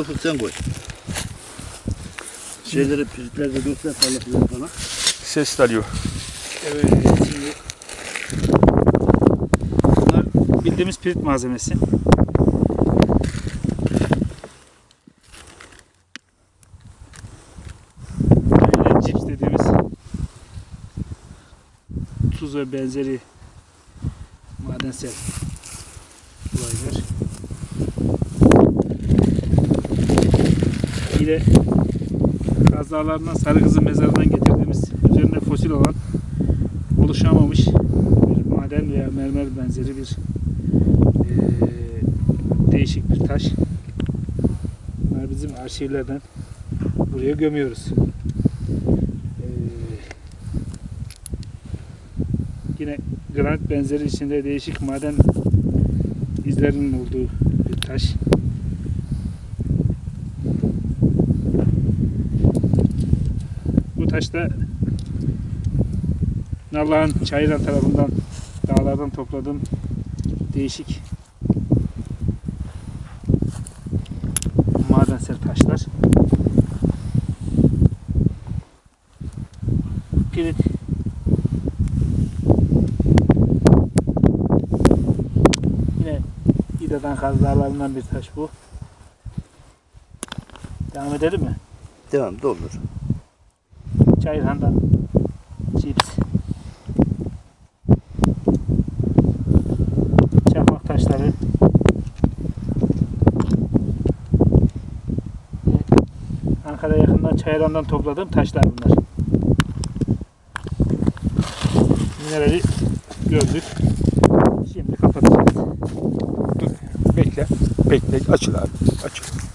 Ufuk sen koy. Şeyleri, piritleri de göster parlakları falan. Ses alıyor. Evet şimdi bunlar bildiğimiz pirit malzemesi. Böyle cips dediğimiz tuz ve benzeri madensel Yine Kaz Dağları'ndan Sarı Kızı mezarından getirdiğimiz üzerinde fosil olan oluşamamış bir maden veya mermer benzeri bir eee, değişik bir taş. Bunlar bizim arşivlerden buraya gömüyoruz. Eee, yine granit benzeri içinde değişik maden izlerinin olduğu bir taş. Taşta Nallıhan Çayıran tarafından dağlardan topladığım değişik madensel taşlar. Pirit Yine İda'dan Kaz Dağları'ndan bir taş bu. Devam edelim mi? Devam da olur. Çayırhan'dan cips. Çakmak taşları. Ankara yakından Çayırhan'dan topladığım taşlar bunlar. Minerali gördük. Şimdi kapatacağız. Bekle. Bekle. Açıl abi. Açıl.